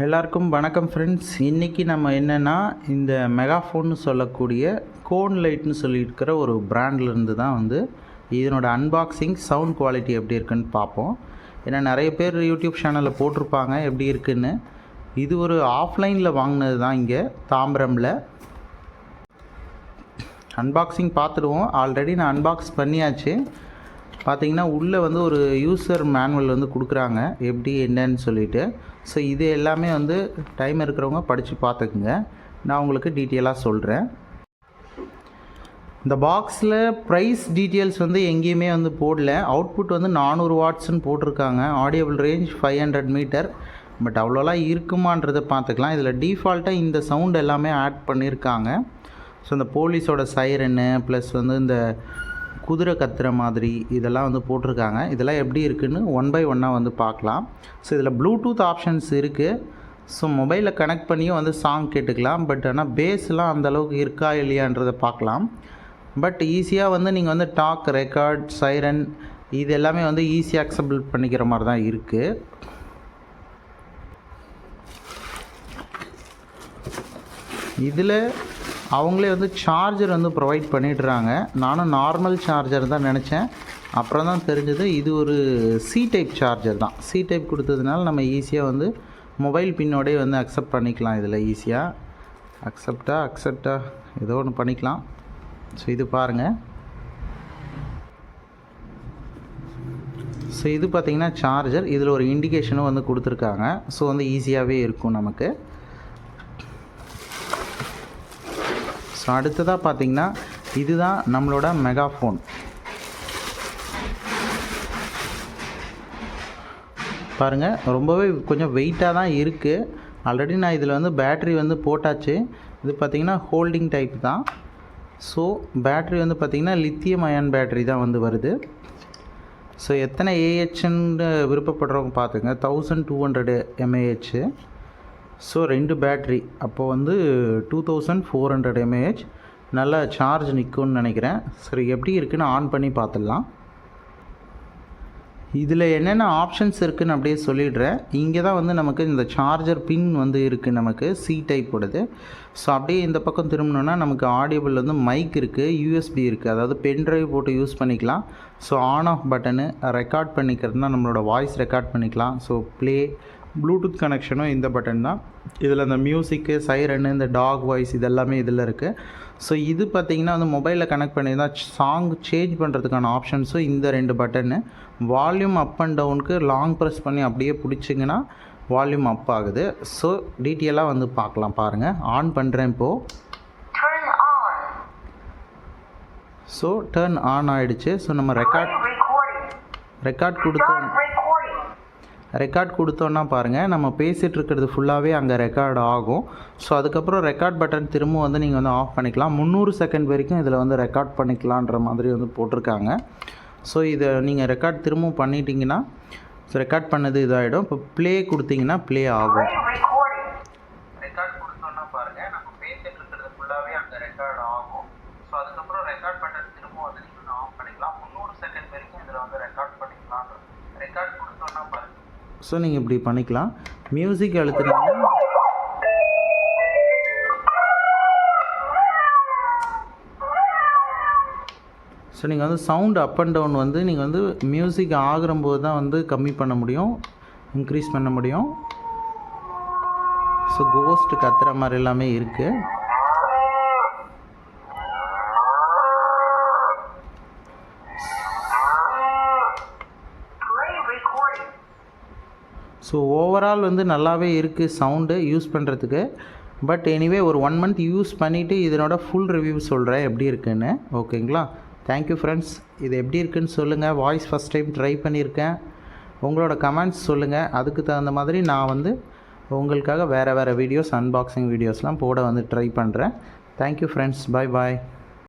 எல்லாருக்கும் வணக்கம் ஃப்ரெண்ட்ஸ் இன்றைக்கி நம்ம என்னென்னா இந்த மெகாஃபோன்னு சொல்லக்கூடிய கோன் லைட்னு சொல்லியிருக்கிற ஒரு பிராண்ட்லேருந்து தான் வந்து இதனோட அன்பாக்சிங் சவுண்ட் குவாலிட்டி எப்படி இருக்குன்னு பார்ப்போம். ஏன்னா நிறைய பேர் யூடியூப் சேனலில் போட்டிருப்பாங்க எப்படி இருக்குன்னு. இது ஒரு ஆஃப்லைனில் வாங்கினது தான் இங்கே தாம்பரமில். அன்பாக்சிங் பார்த்துடுவோம். ஆல்ரெடி நான் அன்பாக்ஸ் பண்ணியாச்சு. பார்த்தீங்கன்னா உள்ளே வந்து ஒரு யூசர் மேனுவல் வந்து கொடுக்குறாங்க. எப்படி என்னன்னு சொல்லிட்டு. ஸோ இது எல்லாமே வந்து டைம் இருக்கிறவங்க படித்து பார்த்துக்குங்க நான் உங்களுக்கு டீட்டெயிலாக சொல்கிறேன் இந்த பாக்ஸில் ப்ரைஸ் டீட்டெயில்ஸ் வந்து எங்கேயுமே வந்து போடல. அவுட்புட் வந்து நானூறு வாட்ஸ்ன்னு போட்டிருக்காங்க. Audible range five hundred metre but அவ்வளோலாம் இருக்குமான்றதை பார்த்துக்கலாம் இதில் டீஃபால்ட்டாக இந்த சவுண்ட் எல்லாமே ஆட் பண்ணியிருக்காங்க ஸோ இந்த போலீஸோட சைரனு ப்ளஸ் வந்து இந்த குதிரை கத்துற மாதிரி இதெல்லாம் வந்து போட்டிருக்காங்க. இதெல்லாம் எப்படி இருக்குன்னு ஒன் பை ஒன்னாக வந்து பார்க்கலாம். ஸோ இதில் ப்ளூடூத் ஆப்ஷன்ஸ் இருக்குது ஸோ மொபைலில் கனெக்ட் பண்ணியும் வந்து சாங் கேட்டுக்கலாம். பட் ஆனால் பேஸ்லாம் அந்த அளவுக்கு இருக்கா இல்லையான்றதை பார்க்கலாம். பட் ஈஸியாக வந்து நீங்கள் வந்து டாக் ரெக்கார்ட் சைரன் இது எல்லாமே வந்து ஈஸியாக அக்செப்ட் பண்ணிக்கிற மாதிரி தான் இருக்குது இதில் அவங்களே வந்து சார்ஜர் வந்து ப்ரொவைட் பண்ணிடுறாங்க. நானும் நார்மல் சார்ஜர் தான் நினச்சேன். அப்புறம் தான் தெரிஞ்சது இது ஒரு சி டைப் சார்ஜர் தான். சி டைப் கொடுத்ததுனால நம்ம ஈஸியாக வந்து மொபைல் பின்னோடே வந்து அக்செப்ட் பண்ணிக்கலாம் இதில் ஈஸியாக அக்செப்டா அக்செப்டா ஏதோ ஒன்று பண்ணிக்கலாம். ஸோ இது பாருங்கள் ஸோ இது பார்த்திங்கன்னா சார்ஜர் இதில் ஒரு இண்டிகேஷனும் வந்து கொடுத்துருக்காங்க. ஸோ வந்து ஈஸியாகவே இருக்கும் நமக்கு. ஸோ அடுத்ததாக பார்த்தீங்கன்னா இதுதான் நம்மளோட மெகாஃபோன் பாருங்கள் ரொம்பவே கொஞ்சம் வெயிட்டாக தான் இருக்குது ஆல்ரெடி நான் இதில் வந்து பேட்ரி வந்து போட்டாச்சு. இது பார்த்திங்கன்னா ஹோல்டிங் டைப் தான். ஸோ பேட்ரி வந்து பார்த்திங்கன்னா லித்தியம் அயன் பேட்ரி தான் வந்து வருது. ஸோ எத்தனை ஏஹெச்ன்னு விருப்பப்படுறவங்க பார்த்துங்க thousand two hundred mAh so ரெண்டு பேட்ரி அப்போ வந்து two thousand four hundred mAh நல்லா சார்ஜ் நிற்கும்னு நினைக்கிறேன். சரி எப்படி இருக்குன்னு ஆன் பண்ணி பார்த்துடலாம். இதில் என்னென்ன ஆப்ஷன்ஸ் இருக்குதுன்னு அப்படியே சொல்லிடுறேன். இங்கே தான் வந்து நமக்கு இந்த சார்ஜர் பின் வந்து இருக்குது நமக்கு சி டைப் உடையது ஸோ அப்படியே இந்த பக்கம் திரும்பினோன்னா நமக்கு ஆடியபிள் வந்து மைக் இருக்குது யூஎஸ்பி இருக்குது அதாவது பென் ட்ரைவ் போட்டு யூஸ் பண்ணிக்கலாம். So on off button record பண்ணிக்கிறதுனா நம்மளோட வாய்ஸ் ரெக்கார்ட் பண்ணிக்கலாம். ஸோ ப்ளே ப்ளூடூத் கனெக்ஷனும் இந்த பட்டன் தான். இதில் அந்த மியூசிக்கு சைரனு இந்த டாக் வாய்ஸ் இதெல்லாமே இதில் இருக்குது ஸோ இது பார்த்திங்கன்னா வந்து மொபைலில் கனெக்ட் பண்ணி தான் சாங் சேஞ்ச் பண்ணுறதுக்கான ஆப்ஷன்ஸும் இந்த ரெண்டு பட்டனு வால்யூம் அப் அண்ட் டவுனுக்கு லாங் ப்ரெஸ் பண்ணி அப்படியே பிடிச்சிங்கன்னா வால்யூம் அப் ஆகுது. ஸோ டீட்டெயிலாக வந்து பார்க்கலாம் பாருங்கள் ஆன் பண்ணுறேன் இப்போது. ஸோ டர்ன் ஆன் ஆகிடுச்சு ஸோ நம்ம ரெக்கார்ட். ரெக்கார்ட் கொடுத்தோம். ரெக்கார்ட் கொடுத்தோன்னா பாருங்கள் நம்ம பேசிகிட்டு இருக்கிறது ஃபுல்லாகவே அங்கே ரெக்கார்ட் ஆகும். ஸோ அதுக்கப்புறம் ரெக்கார்ட் பட்டன் திரும்ப வந்து நீங்கள் வந்து ஆஃப் பண்ணிக்கலாம். முந்நூறு செகண்ட் வரைக்கும் இதில் வந்து ரெக்கார்ட் பண்ணிக்கலான்ற மாதிரி வந்து போட்டிருக்காங்க. ஸோ இதை நீங்கள் ரெக்கார்ட் திரும்பவும் பண்ணிட்டீங்கன்னா ஸோ ரெக்கார்ட் பண்ணது இதாகிடும் இப்போ ப்ளே கொடுத்தீங்கன்னா ப்ளே ஆகும் Play recording. ரெக்கார்ட் கொடுத்தோன்னா பாருங்கள் நம்ம பேசிகிட்டு இருக்கிறது ஃபுல்லாகவே அங்கே ரெக்கார்ட் ஆகும் ஸோ அதுக்கப்புறம் ரெக்கார்ட் பட்டன் திரும்ப வந்து நீங்கள் வந்து ஆஃப் பண்ணிக்கலாம் முந்நூறு செகண்ட் வரைக்கும் இதில் வந்து ரெக்கார்ட் பண்ணிக்கலாம் ரெக்கார்ட் கொடுத்தோன்னா பாருங்கள் ஸோ நீங்கள் இப்படி பண்ணிக்கலாம். மியூசிக் அழுத்துனீங்கன்னா ஸோ நீங்கள் வந்து சவுண்ட் அப் அண்ட் டவுன் வந்து நீங்கள் வந்து மியூசிக் ஆகிறம்போது தான் வந்து கம்மி பண்ண முடியும். இன்க்ரீஸ் பண்ண முடியும். ஸோ கோஸ்ட் கத்துற மாதிரி எல்லாமே இருக்குது ஸோ ஓவரால் வந்து நல்லாவே இருக்குது சவுண்டு யூஸ் பண்ணுறதுக்கு பட் எனிவே ஒரு ஒன் மந்த் யூஸ் பண்ணிவிட்டு இதனோட ஃபுல் ரிவ்யூ சொல்கிறேன் எப்படி இருக்குன்னு. ஓகேங்களா தேங்க்யூ ஃப்ரெண்ட்ஸ் இது எப்படி இருக்குன்னு சொல்லுங்கள் வாய்ஸ் ஃபஸ்ட் டைம் ட்ரை பண்ணியிருக்கேன் உங்களோட கமெண்ட்ஸ் சொல்லுங்கள் அதுக்கு தகுந்த மாதிரி நான் வந்து உங்களுக்காக வேறு வேறு வீடியோஸ் அன்பாக்சிங் வீடியோஸ்லாம் போட வந்து ட்ரை பண்ணுறேன் தேங்க்யூ ஃப்ரெண்ட்ஸ் பாய் பாய்